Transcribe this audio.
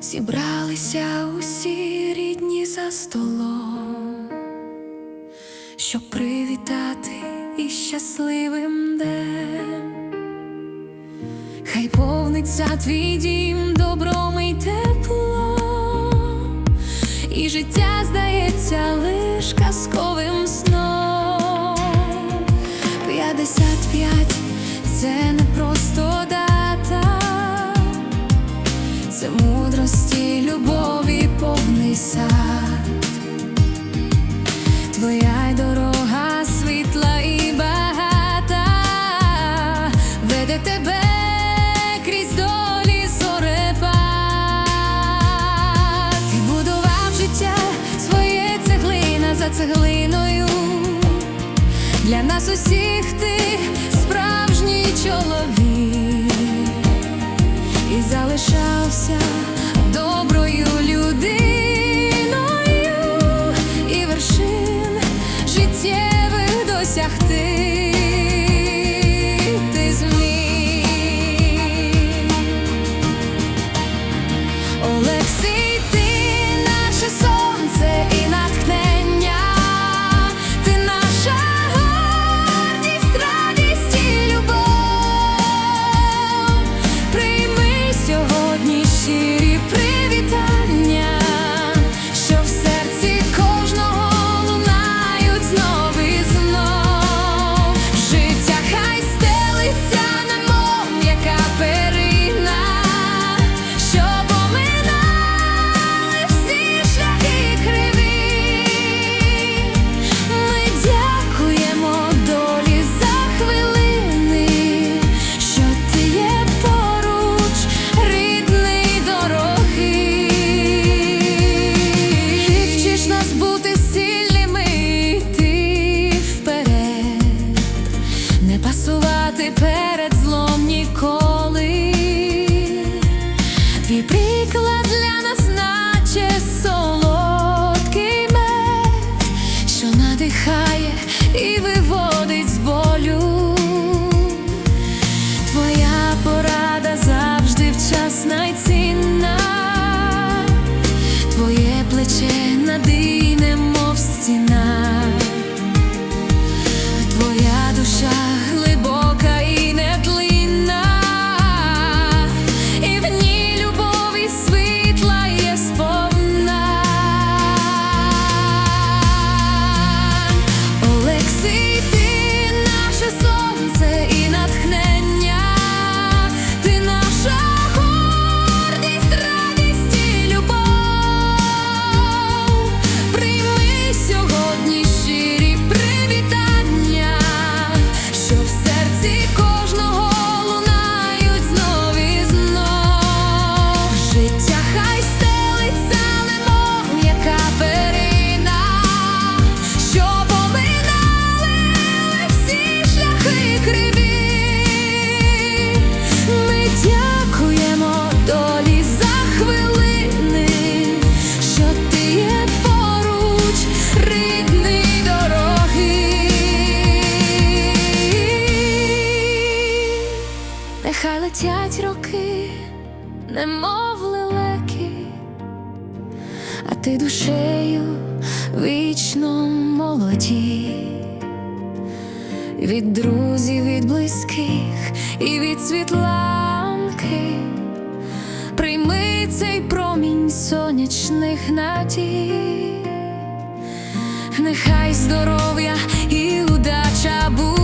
зібралися усі рідні за столом, щоб привітати і щасливим днем, хай повниться твій дім добром і теплом, і життя здається лиш казковим сном. П'ятдесят п'ять це не просто. за цеглиною. Для нас усіх ти справжній чоловік і залишався доброю людиною і вершин життєвих досягти. пасувати перед. летять роки, немов лелеки, а ти душею вічно молоді, від друзів, від близьких і від світланки, прийми цей промінь сонячних надій, нехай здоров'я і удача буде.